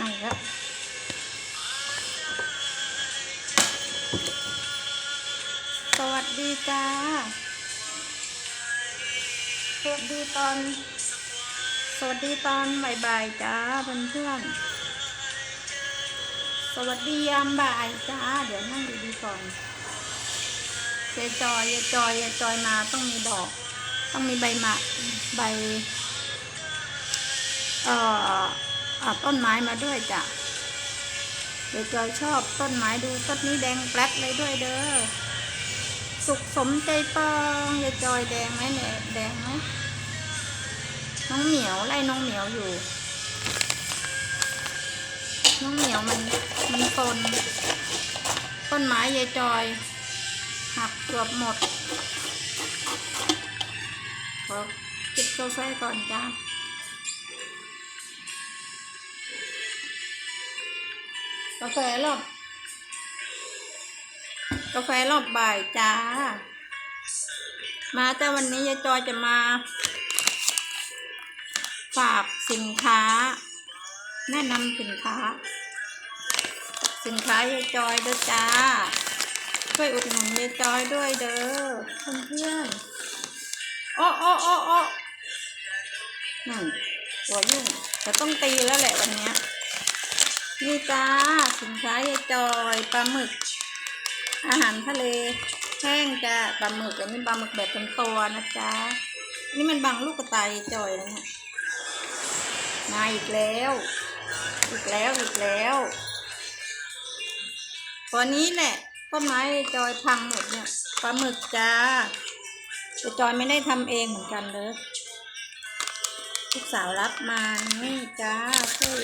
นั่นแล้วสวัสดีจ้า สวัสดีตอน สวัสดีตอนบ่ายๆจ้าเพื่อนๆสวัสดียามบ่ายจ้า เดี๋ยวนั่งดีๆก่อนยายจอยยายจอยยายจอยมาต้องมีดอก ต้องมีใบมาใบ เอ่อ อ่าต้นไม้มาด้วยจ้ะเดี๋ยวจอยชอบต้นไม้ดูต้นนี้แดงแปลดเลยด้วยเด้อสุขสมใจปองยายจอยแดงไหมเนี่ยแดงไหมน้องเหมียวไล่น้องเหมียวอยู่ น้องเหมียวมันมันตนต้นไม้ยายจอย หักเกือบหมดขอจิบกาแฟก่อนจ้า กาแฟรอบ กาแฟรอบบ่ายจ้า มาแต่วันนี้ยายจอยจะมา ฝากสินค้า แนะนำสินค้า สินค้ายายจอยเด้อจ้า ช่วยอุดหนุนยายจอยด้วยเด้อเพื่อนๆโอ้โอ้โอ้โอ้นั่นตัวยุ่งจะต้องตีแล้วแหละวันเนี้ย นี่จ้าสินค้ายายจอยปลาหมึก อาหารทะเลแห้งจ้าปลาหมึกอันนี้ปลาหมึกแบบเป็นตัวนะจ๊ะนี่มันบางลูกกระตายยายจอยแล้วเนี่ยมาอีกแล้ว อีกแล้วอีกแล้วตัวนี้แหละต้นไม้จอยพังหมดเนี่ยปลาหมึกจ้ายาจอยไม่ได้ทำเองเหมือนกันเลย ลูกสาวรับมานี่จ้าช่วย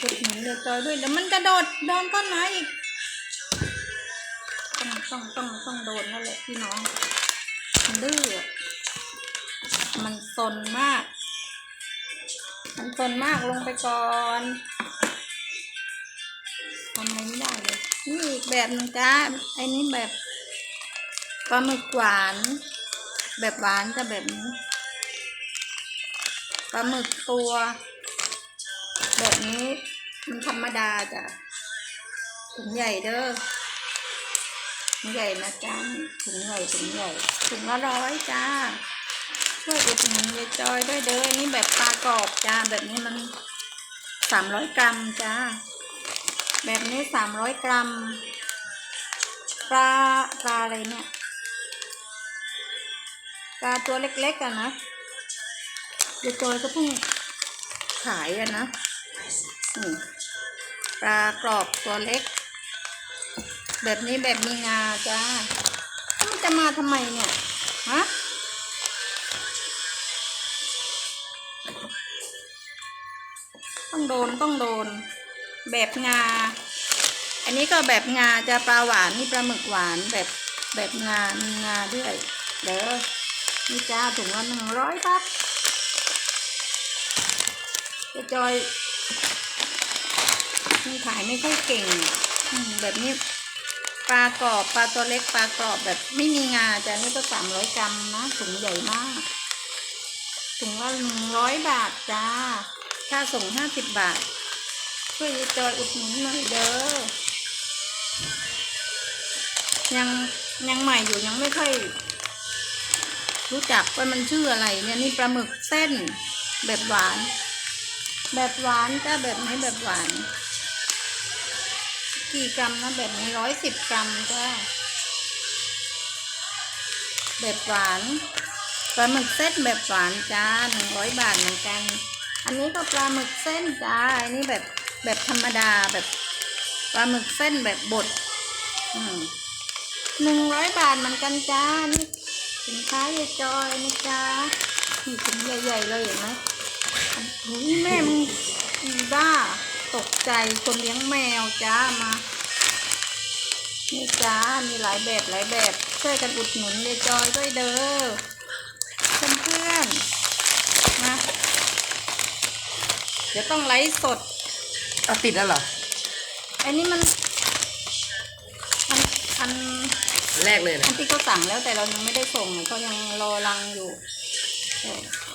อุดหนุนเดือจอยด้วยเดี๋ยวมันจะโดดโดนต้อนไม้อีกต้องต้องต้องต้องโดนแล้วแหละพี่น้องมันดื้อมันซนมาก มันซนมากลงไปก่อนทำอะไรไม่ได้เลยนี่อีกแบบนึงจ้าไอ้นี้แบบปลาหมึกหวาน แบบหวานจะแบบนี้ ปลาหมึกตัว แบบนี้มันธรรมดาจ้ะถุงใหญ่เด้อถุงใหญ่นะจ๊ะถุงใหญ่ถุงใหญ่ถุงละร้อยจ้าช่วยอุดหนุนยายจอยด้วยเด้อนี่แบบปลากรอบจ้าแบบนี้มันสามร้อยกรัมจ้าแบบนี้สามร้อยกรัมปลาปลาอะไรเนี่ยปลาตัวเล็กๆอะนะ เดี๋ยวจอยก็เพิ่งขายอะนะปลากรอบตัวเล็ก แบบนี้แบบมีงาจ้ามันจะมาทำไมเนี่ย ฮะต้องโดนต้องโดน แบบงา อันนี้ก็แบบงาจะปลาหวานนี่ปลาหมึกหวานแบบแบบงามีงาด้วย เด้อนี่จ้าถุงละหนึ่งร้อยบาท จะจอยมีขายไม่ค่อยเก่งแบบนี้ปลากรอบปลาตัวเล็กปลากรอบแบบไม่มีงาจ้ะนี่ก็สามร้อยกรัมนะถุงใหญ่มาก ถุงละหนึ่งร้อยบาทจ้า ค่าส่งห้าสิบบาท ช่วยจอยอุดหนุนหน่อยเด้อยังยังใหม่อยู่ยังไม่ค่อยรู้จักว่ามันชื่ออะไรเนี่ยนี่ปลาหมึกเส้นแบบหวาน แบบหวานจ้าแบบไหนแบบหวาน กี่กรัมนะแบบนี้ร้อยสิบกรัมจ้าแบบหวานปลาหมึกเส้นแบบหวานจ้าหนึ่งร้อยบาทเหมือนกัน อันนี้ก็ปลาหมึกเส้นจ้าอันนี้แบบแบบธรรมดาแบบปลาหมึกเส้นแบบบดหนึ่งร้อยบาทเหมือนกันจ้านี่สินค้ายายจอยนะจ้านี่ถุงใหญ่ๆเลยเห็นไหม โอ้ยแม่มึงอีบ้า ตกใจคนเลี้ยงแมวจ้ามา นี่จ้า มีหลายแบบหลายแบบ ช่วยกันอุดหนุนยายจอยด้วยเด้อเพื่อนเพื่อนๆมาเดี๋ยวต้องไลฟ์สดเอาติดแล้วเหรอ อันนี้มันอันอันแรกเลยอันะนที่เขาสั่งแล้วแต่เรายังไม่ได้ส่งเขายังรอรังอยู่เ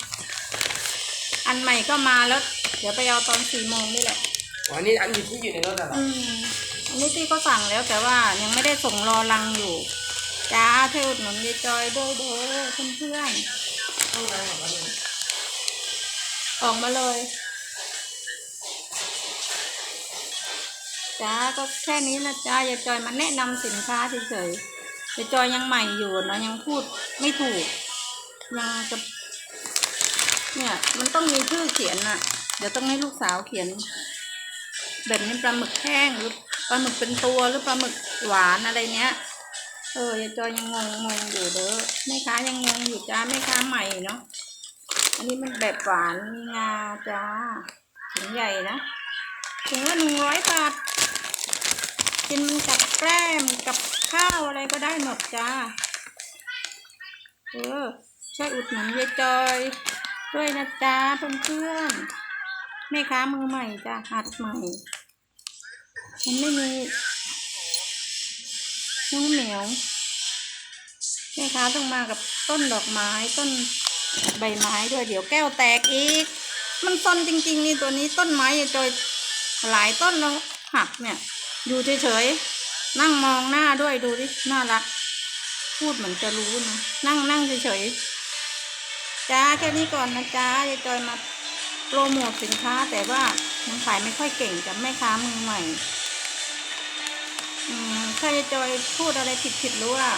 อออันใหม่ก็มาแล้ว เดี๋ยวไปเอาตอนสี่โมงนี่แหละโอ๋ออันนี้อันอยู่ที่อยู่ในรถอะเหรออืมอันนี้ที่ก็สั่งแล้วแต่ว่ายังไม่ได้ส่งรอลังอยู่ จ้าเธออุดหนุนยายจอยด้วยเด้อเพื่อนห้องน้ำของมันเนี่ยๆออกมาเลย จ้าก็แค่นี้นะจ้ายายจอยมาแนะนำสินค้าเฉยๆยายจอยยังใหม่อยู่เนาะยังพูดไม่ถูก ยังจะ เนี่ย มันต้องมีชื่อเขียนน่ะ เดี๋ยวต้องให้ลูกสาวเขียน แบบนี้ปลาหมึกแห้งหรือปลาหมึกเป็นตัวหรือปลาหมึกหวานอะไรเนี้ย เออยายจอยยังงงงงอยู่เด้อแม่ค้ายังงงอยู่จ้าแม่ค้าใหม่เนาะอันนี้มันแบบหวานมีงาจ้าถุงใหญ่นะถุงละหนึ่งร้อยบาทกินมันกับแกล้มกับข้าวอะไรก็ได้หมดจ้าเออช่วยอุดหนุนยายจอย ด้วยนะจ๊ะเพื่อนๆแม่ค้ามือใหม่จ้ะหัดใหม่มันไม่มีน้องเหมียวแม่ค้าต้องมากับต้นดอกไม้ต้นใบไม้ด้วยเดี๋ยวแก้วแตกอีก มันต้นจริง ๆ นี่ตัวนี้ต้นไม้ยายจอยหลายต้นแล้วหักเนี่ย อยู่เฉยๆนั่งมองหน้าด้วยดูดิน่ารัก พูดเหมือนจะรู้นะนั่งนั่งเฉยๆ จ้าแค่นี้ก่อนนะจ้ายายจอยมาโปรโมทสินค้า แต่ว่ายังขายไม่ค่อยเก่งกับแม่ค้ามือใหม่อืมถ้ายายจอยพูดอะไรผิดผิดๆหรือว่า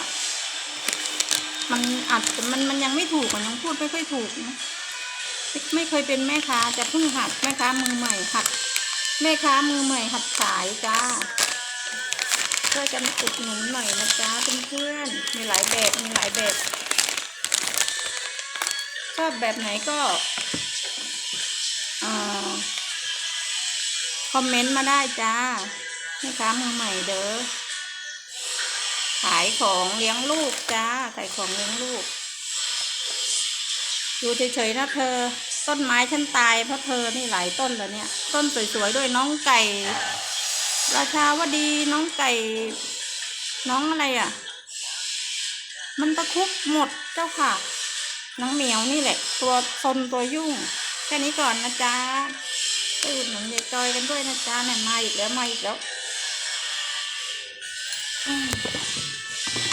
มันอาจจะมันมันยังไม่ถูกมันยังพูดไม่ค่อยถูกนะไม่เคยเป็นแม่ค้าจะเพิ่งหัดแม่ค้ามือใหม่หัดแม่ค้ามือใหม่หัดขายจ้าช่วยกันอุดหนุนหน่อยนะจ๊ะเพื่อนๆมีหลายแบบมีหลายแบบ ชอบแบบไหนก็อ่อคอมเมนต์มาได้จ้าแม่ค้ามือใหม่เด้อขายของเลี้ยงลูกจ้าขายของเลี้ยงลูก อยู่เฉยๆนะเธอ ต้นไม้ฉันตายเพราะเธอนี่หลายต้นแล้วเนี่ย ต้นสวยๆด้วยน้องไก่ ราชาวดีน้องไก่ น้องอะไรอะ มันตะคุบหมดเจ้าค่ะ น้องเหมียวนี่แหละ ตัวซนตัวยุ่ง แค่นี้ก่อนนะจ๊ะไปอุดหนุนยายจอยกันด้วยนะจ๊ะเนี่ยมาอีกแล้วมาอีกแล้ว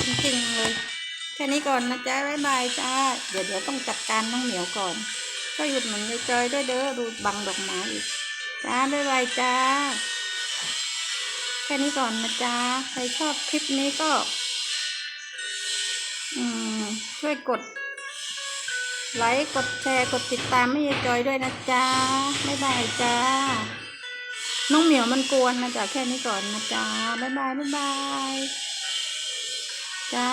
จริงๆเลย แค่นี้ก่อนนะจ๊ะบ๊ายบายจ้า เดี๋ยวเดี๋ยวต้องจัดการน้องเหมียวก่อนก็หยุดหนุนยายจอยด้วยเด้อดูบังดอกไม้อีกจ้าบ๊ายบายจ้า แค่นี้ก่อนนะจ๊ะใครชอบคลิปนี้ก็ อืมช่วยกด ไลค์ กดแชร์ กดติดตามให้ยายจอยด้วยนะจ๊ะบ๊ายบายจ้า น้องเหมียวมันกวนนะจ๊ะแค่นี้ก่อนนะจ๊ะบ๊ายบายบ๊ายบายจ้า